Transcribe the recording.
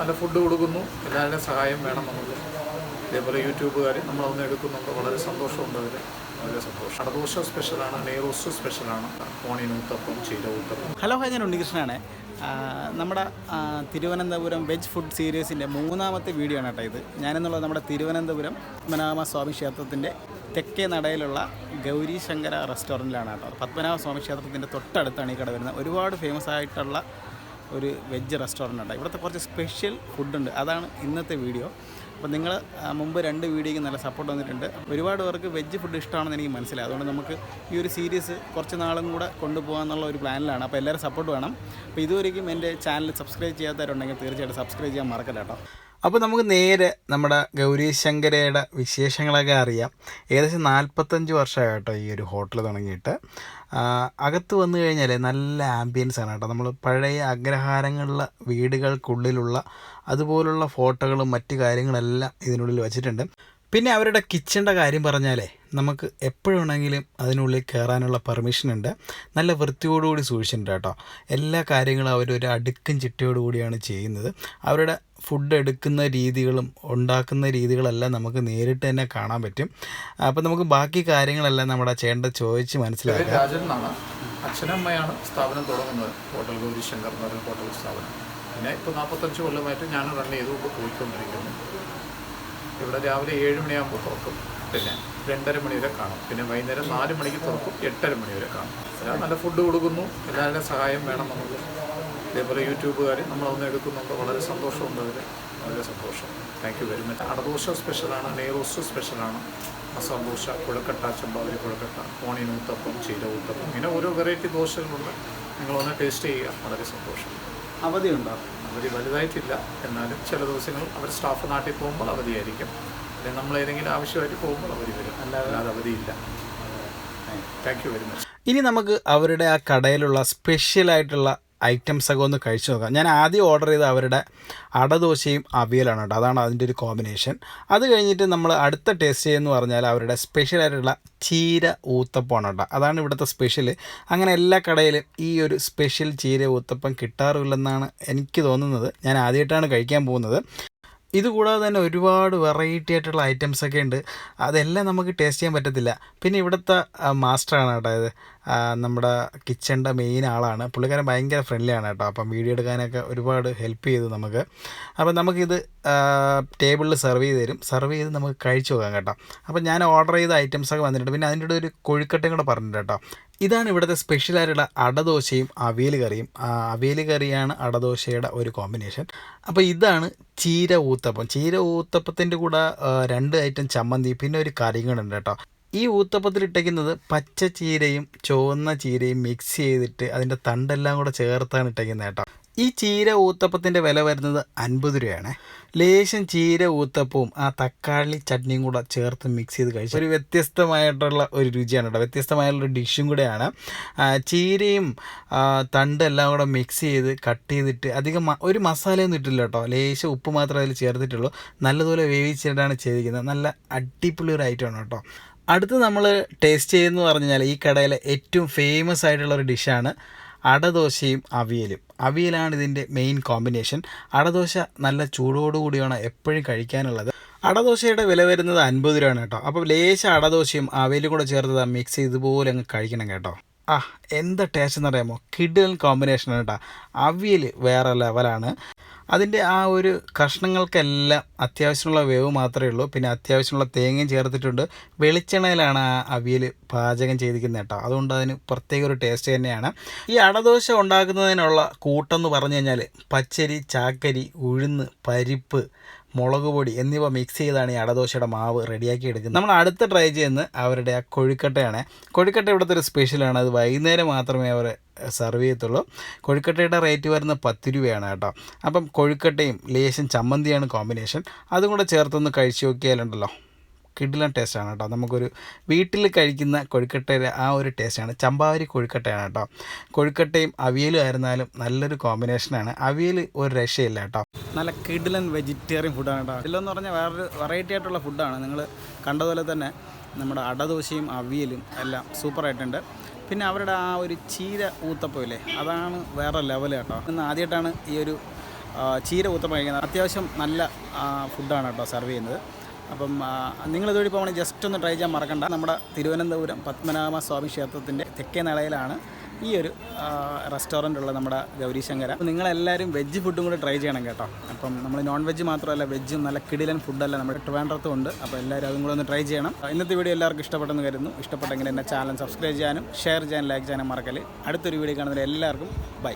നല്ല ഫുഡ് കൊടുക്കുന്നു. എല്ലാവരുടെയും സഹായം വേണം നമുക്ക്. ഇതേപോലെ യൂട്യൂബുകാർ നമ്മളൊന്ന് എടുക്കുന്നുണ്ട്. വളരെ സന്തോഷമുണ്ട് അതിൽ. വളരെ സന്തോഷം. സ്പെഷ്യലാണ് സ്പെഷ്യലാണ് ഹലോ ഹായ് ഞാൻ ഉണ്ണികൃഷ്ണനാണ്. നമ്മുടെ തിരുവനന്തപുരം വെജ് ഫുഡ് സീരീസിന്റെ മൂന്നാമത്തെ വീഡിയോ ആണ് കേട്ടോ ഇത്. ഞാനെന്നുള്ളത് നമ്മുടെ തിരുവനന്തപുരം പത്മനാഭ സ്വാമി ക്ഷേത്രത്തിന്റെ തെക്കേ നടയിലുള്ള ഗൗരി ശങ്കര റെസ്റ്റോറന്റിലാണ് കേട്ടോ. പത്മനാഭ സ്വാമി ക്ഷേത്രത്തിന്റെ തൊട്ടടുത്താണ് ഈ കട വരുന്നത്. ഒരുപാട് ഫേമസ് ആയിട്ടുള്ള ഒരു വെജ് റെസ്റ്റോറന്റ് ഉണ്ട്. ഇവിടുത്തെ കുറച്ച് സ്പെഷ്യൽ ഫുഡുണ്ട്. അതാണ് ഇന്നത്തെ വീഡിയോ. അപ്പോൾ നിങ്ങൾ മുമ്പ് രണ്ട് വീഡിയോയ്ക്ക് നല്ല സപ്പോർട്ട് വന്നിട്ടുണ്ട്. ഒരുപാട് പേർക്ക് വെജ് ഫുഡ് ഇഷ്ടമാണെന്ന് എനിക്ക് മനസ്സിലായി. അതുകൊണ്ട് നമുക്ക് ഈ ഒരു സീരീസ് കുറച്ച് നാളും കൂടെ കൊണ്ടുപോകാമെന്നുള്ള ഒരു പ്ലാനിലാണ്. അപ്പോൾ എല്ലാവരും സപ്പോർട്ട് വേണം. അപ്പോൾ ഇതുവരെയും എന്റെ ചാനൽ സബ്സ്ക്രൈബ് ചെയ്യാത്തവരുണ്ടെങ്കിൽ തീർച്ചയായിട്ടും സബ്സ്ക്രൈബ് ചെയ്യാൻ മറക്കല്ല കേട്ടോ. അപ്പോൾ നമുക്ക് നേരെ നമ്മുടെ ഗൗരീശങ്കരയുടെ വിശേഷങ്ങളൊക്കെ അറിയാം. ഏകദേശം നാൽപ്പത്തഞ്ച് വർഷമായി കേട്ടോ ഈ ഒരു ഹോട്ടൽ തുടങ്ങിയിട്ട്. അകത്ത് വന്നു കഴിഞ്ഞാൽ നല്ല ആംബിയൻസ് ആണ് കേട്ടോ. നമ്മൾ പഴയ അഗ്രഹാരങ്ങളിലെ വീടുകൾക്കുള്ളിലുള്ള അതുപോലുള്ള ഫോട്ടോകളും മറ്റു കാര്യങ്ങളെല്ലാം ഇതിനുള്ളിൽ വെച്ചിട്ടുണ്ട്. പിന്നെ അവരുടെ കിച്ചന്റെ കാര്യം പറഞ്ഞാലേ നമുക്ക് എപ്പോഴാണെങ്കിലും അതിനുള്ളിൽ കയറാനുള്ള പെർമിഷൻ ഉണ്ട്. നല്ല വൃത്തിയോടുകൂടി സൂക്ഷിച്ചിട്ടുണ്ട് കേട്ടോ. എല്ലാ കാര്യങ്ങളും അവരൊരു അടുക്കും ചിട്ടയോടുകൂടിയാണ് ചെയ്യുന്നത്. അവരുടെ ഫുഡ് എടുക്കുന്ന രീതികളും ഉണ്ടാക്കുന്ന രീതികളെല്ലാം നമുക്ക് നേരിട്ട് തന്നെ കാണാൻ പറ്റും. അപ്പം നമുക്ക് ബാക്കി കാര്യങ്ങളെല്ലാം നമ്മുടെ ചേട്ടൻ ചോദിച്ച് മനസ്സിലാക്കാം. രാജൻ അച്ഛനമ്മയാണ് സ്ഥാപനം തുടങ്ങുന്നത്. ഹോട്ടൽ ഗൗരി ശങ്കർ എന്ന് പറയുന്ന ഹോട്ടൽ സ്ഥാപനം. പിന്നെ ഇപ്പോൾ നാൽപ്പത്തഞ്ച് കൊല്ലമായിട്ട് ഞാൻ റൺ ചെയ്തു പോയിക്കൊണ്ടിരിക്കുന്നു. ഇവിടെ രാവിലെ ഏഴ് മണിയാകുമ്പോൾ തുറക്കും. പിന്നെ രണ്ടര മണി വരെ കാണും. പിന്നെ വൈകുന്നേരം നാല് മണിക്ക് തുറക്കും എട്ടര മണി വരെ കാണും. എല്ലാം നല്ല ഫുഡ് കൊടുക്കുന്നു. എല്ലാവരുടെ സഹായം വേണം നമുക്ക്. ഇതേപോലെ യൂട്യൂബുകാർ നമ്മളൊന്ന് എടുക്കുന്നുണ്ട്. വളരെ സന്തോഷമുണ്ട് അതിൽ. വളരെ സന്തോഷം. Thank you very much ada dosa സ്പെഷ്യലാണ് നെയ്റോസ്റ്റ് സ്പെഷ്യലാണ് മസാല ദോശ കുഴക്കട്ട ചമ്പാവരി കുഴക്കട്ട ഓണിയൻ നൂത്തപ്പം ചീര ഊത്തപ്പം. ഇങ്ങനെ ഓരോ വെറൈറ്റി ദോശകളുണ്ട്. നിങ്ങളൊന്ന് ടേസ്റ്റ് ചെയ്യുക. വളരെ സന്തോഷം. അവധിയുണ്ടോ? അവധി വലുതായിട്ടില്ല. എന്നാലും ചില ദിവസങ്ങൾ അവർ സ്റ്റാഫ് നാട്ടിൽ പോകുമ്പോൾ അവധിയായിരിക്കും. അല്ലെങ്കിൽ നമ്മൾ ഏതെങ്കിലും ആവശ്യമായിട്ട് പോകുമ്പോൾ അവധി വരും. അല്ലാതെ അവധിയില്ല. താങ്ക് യു വെരി മച്ച് ഇനി നമുക്ക് അവരുടെ ആ കടയിലുള്ള സ്പെഷ്യലായിട്ടുള്ള ഐറ്റംസ് ഒക്കെ ഒന്ന് കഴിച്ചു നോക്കാം. ഞാൻ ആദ്യം ഓർഡർ ചെയ്ത അവരുടെ അടദോശയും അവിയലാണ് കേട്ടോ. അതാണ് അതിന്റെ ഒരു കോമ്പിനേഷൻ അത് കഴിഞ്ഞിട്ട് നമ്മൾ അടുത്ത ടേസ്റ്റ് ചെയ്യുമെന്ന് പറഞ്ഞാൽ അവരുടെ സ്പെഷ്യലായിട്ടുള്ള ചീര ഊത്തപ്പമാണ് കേട്ടോ. അതാണ് ഇവിടുത്തെ സ്പെഷ്യൽ അങ്ങനെ എല്ലാ കടയിലും ഈ ഒരു സ്പെഷ്യൽ ചീര ഊത്തപ്പം കിട്ടാറില്ലെന്നാണ് എനിക്ക് തോന്നുന്നത്. ഞാൻ ആദ്യമായിട്ടാണ് കഴിക്കാൻ പോകുന്നത്. ഇതുകൂടാതെ തന്നെ ഒരുപാട് വെറൈറ്റി ആയിട്ടുള്ള ഐറ്റംസ് ഒക്കെ ഉണ്ട്. അതെല്ലാം നമുക്ക് ടേസ്റ്റ് ചെയ്യാൻ പറ്റത്തില്ല. പിന്നെ ഇവിടുത്തെ മാസ്റ്ററാണ് കേട്ടോ നമ്മുടെ കിച്ചണിന്റെ മെയിൻ ആളാണ്. പുള്ളിക്കാരൻ ഭയങ്കര ഫ്രണ്ട്ലിയാണ് കേട്ടോ. അപ്പം വീഡിയോ എടുക്കാനൊക്കെ ഒരുപാട് ഹെൽപ്പ് ചെയ്തു നമുക്ക്. അപ്പം നമുക്കിത് ടേബിളിൽ സെർവ് ചെയ്ത് തരും. സെർവ് ചെയ്ത് നമുക്ക് കഴിച്ചു പോകാം കേട്ടോ. അപ്പം ഞാൻ ഓർഡർ ചെയ്ത ഐറ്റംസ് ഒക്കെ വന്നിട്ടുണ്ട്. പിന്നെ അതിന്റെ ഒരു കൊഴുക്കട്ടയും കൂടെ പറഞ്ഞിട്ടുണ്ട് കേട്ടോ. ഇതാണ് ഇവിടുത്തെ സ്പെഷ്യലായിട്ടുള്ള അടദോശയും അവിയൽ കറിയും. അവിയൽ കറിയാണ് അടദോശയുടെ ഒരു കോമ്പിനേഷൻ അപ്പോൾ ഇതാണ് ചീര ഊത്തപ്പം. ചീര ഊത്തപ്പത്തിന്റെ കൂടെ രണ്ട് ഐറ്റം ചമ്മന്തി പിന്നെ ഒരു കറിയും കൂടെ ഉണ്ട് കേട്ടോ. ഈ ഊത്തപ്പത്തിൽ ഇട്ടേക്കുന്നത് പച്ച ചീരയും ചുവന്ന ചീരയും മിക്സ് ചെയ്തിട്ട് അതിന്റെ തണ്ടെല്ലാം കൂടെ ചേർത്താണ് ഇട്ടേക്കുന്നത് കേട്ടോ. ഈ ചീര ഊത്തപ്പത്തിന്റെ വില വരുന്നത് അൻപത് രൂപയാണ്. ലേശം ചീര ഊത്തപ്പവും ആ തക്കാളി ചട്നിയും കൂടെ ചേർത്ത് മിക്സ് ചെയ്ത് കഴിച്ചു ഒരു വ്യത്യസ്തമായിട്ടുള്ള ഒരു രുചിയാണ് കേട്ടോ. വ്യത്യസ്തമായിട്ടുള്ള ഡിഷും കൂടെയാണ്. ചീരയും തണ്ട് എല്ലാം കൂടെ മിക്സ് ചെയ്ത് കട്ട് ചെയ്തിട്ട് അധികം ഒരു മസാലയൊന്നും ഇട്ടില്ല കേട്ടോ. ലേശം ഉപ്പ് മാത്രമേ അതിൽ ചേർത്തിട്ടുള്ളൂ. നല്ലതുപോലെ വേവിച്ചിട്ടാണ് ചെയ്തിരിക്കുന്നത്. നല്ല അടിപൊളി ഒരു ഐറ്റമാണ് കേട്ടോ. അടുത്ത് നമ്മൾ ടേസ്റ്റ് ചെയ്യുന്നു പറഞ്ഞാൽ ഈ കടയിലെ ഏറ്റവും ഫേമസ് ആയിട്ടുള്ള ഒരു ഡിഷാണ് അടദോശയും അവിയലും. അവിയലാണ് ഇതിന്റെ മെയിൻ കോമ്പിനേഷൻ അടദോശ നല്ല ചൂടോടുകൂടിയാണ് എപ്പോഴും കഴിക്കാനുള്ളത്. അടദോശയുടെ വില വരുന്നത് അൻപത് രൂപയാണ് കേട്ടോ. അപ്പോൾ ലേശ അടദോശയും അവിയലും കൂടെ ചേർത്ത് മിക്സ് ഇതുപോലെ അങ്ങ് കഴിക്കണം കേട്ടോ. ആ എന്താ ടേസ്റ്റ് എന്ന് അറിയാമോ? കിഡിലൻ കോമ്പിനേഷനാണ് കേട്ടോ അവിയൽ വേറെ ലെവലാണ് അതിന്റെ ആ ഒരു കഷ്ണങ്ങൾക്കെല്ലാം അത്യാവശ്യമുള്ള വേവ് മാത്രമേ ഉള്ളൂ. പിന്നെ അത്യാവശ്യമുള്ള തേങ്ങയും ചേർത്തിട്ടുണ്ട്. വെളിച്ചെണ്ണയിലാണ് ആ അവിയൽ പാചകം ചെയ്തിരിക്കുന്നത് കേട്ടോ അതുകൊണ്ട് അതിന് പ്രത്യേക ഒരു ടേസ്റ്റ് തന്നെയാണ്. ഈ അടദോശ ഉണ്ടാക്കുന്നതിനുള്ള കൂട്ടെന്ന് പറഞ്ഞു കഴിഞ്ഞാൽ പച്ചരി ചാക്കരി ഉഴുന്ന് പരിപ്പ് മുളക് പൊടി എന്നിവ മിക്സ് ചെയ്താണ് ഈ അടദോശയുടെ മാവ് റെഡിയാക്കി എടുക്കുന്നത്. നമ്മൾ അടുത്ത ട്രൈ ചെയ്യുന്ന അവരുടെ ആ കൊഴുക്കട്ടയാണ്. കൊഴുക്കട്ട ഇവിടുത്തെ ഒരു സ്പെഷ്യലാണ് അത് വൈകുന്നേരം മാത്രമേ അവർ സെർവ് ചെയ്യത്തുള്ളൂ. കൊഴുക്കട്ടയുടെ റേറ്റ് വരുന്നത് പത്ത് രൂപയാണ് കേട്ടോ. അപ്പം കൊഴുക്കട്ടയും ലേശം ചമ്മന്തിയാണ് കോമ്പിനേഷൻ അതും കൂടെ ചേർത്തൊന്ന് കഴിച്ചു നോക്കിയാലുണ്ടല്ലോ. കിഡിലൻ ടേസ്റ്റാണ് കേട്ടോ. നമുക്കൊരു വീട്ടിൽ കഴിക്കുന്ന കൊഴുക്കട്ടയുടെ ആ ഒരു ടേസ്റ്റാണ്. ചമ്പാവരി കൊഴുക്കട്ടയാണ് കേട്ടോ. കൊഴുക്കട്ടയും അവിയലും ആയിരുന്നാലും നല്ലൊരു കോമ്പിനേഷനാണ്. അവിയൽ ഒരു രക്ഷയില്ല കേട്ടോ. നല്ല കിഡിലൻ വെജിറ്റേറിയൻ ഫുഡാണ് കേട്ടോ. ഇതിലെന്ന് പറഞ്ഞാൽ വേറൊരു വെറൈറ്റി ആയിട്ടുള്ള ഫുഡാണ്. നിങ്ങൾ കണ്ടതുപോലെ തന്നെ നമ്മുടെ അടദോശയും അവിയലും എല്ലാം സൂപ്പറായിട്ടുണ്ട്. പിന്നെ അവരുടെ ആ ഒരു ചീര ഊത്തപ്പമില്ലേ അതാണ് വേറെ ലെവൽ കേട്ടോ. ഇന്ന് ആദ്യമായിട്ടാണ് ഈ ഒരു ചീര ഊത്തപ്പം കഴിക്കുന്നത്. അത്യാവശ്യം നല്ല ഫുഡാണ് കേട്ടോ സെർവ് ചെയ്യുന്നത്. അപ്പം ഇതുവഴി പോകുകയാണെങ്കിൽ ജസ്റ്റ് ഒന്ന് ട്രൈ ചെയ്യാൻ മറക്കണ്ട. നമ്മുടെ തിരുവനന്തപുരം പത്മനാഭ സ്വാമി ക്ഷേത്രത്തിന്റെ തെക്കേ നിളയിലാണ് ഈ ഒരു റെസ്റ്റോറന്റ് ഉള്ള നമ്മുടെ ഗൗരീശങ്കര അപ്പോൾ നിങ്ങളെല്ലാവരും വെജ് ഫുഡും കൂടി ട്രൈ ചെയ്യണം കേട്ടോ. അപ്പം നമ്മൾ നോൺ വെജ് മാത്രമല്ല വെജും നല്ല കിടിലൻ ഫുഡല്ല നമ്മുടെ ട്രിവാൻഡ്രത്തും ഉണ്ട്. അപ്പോൾ എല്ലാവരും അതും കൂടെ ഒന്ന് ട്രൈ ചെയ്യണം. ഇന്നത്തെ വീഡിയോ എല്ലാവർക്കും ഇഷ്ടപ്പെട്ടെന്ന് കരുതുന്നു. ഇഷ്ടപ്പെട്ടെങ്കിൽ എന്റെ ചാനൽ സബ്സ്ക്രൈബ് ചെയ്യാനും ഷെയർ ചെയ്യാനും ലൈക്ക് ചെയ്യാനും മറക്കൽ. അടുത്തൊരു വീഡിയോ കാണുന്നതിൽ എല്ലാവർക്കും ബൈ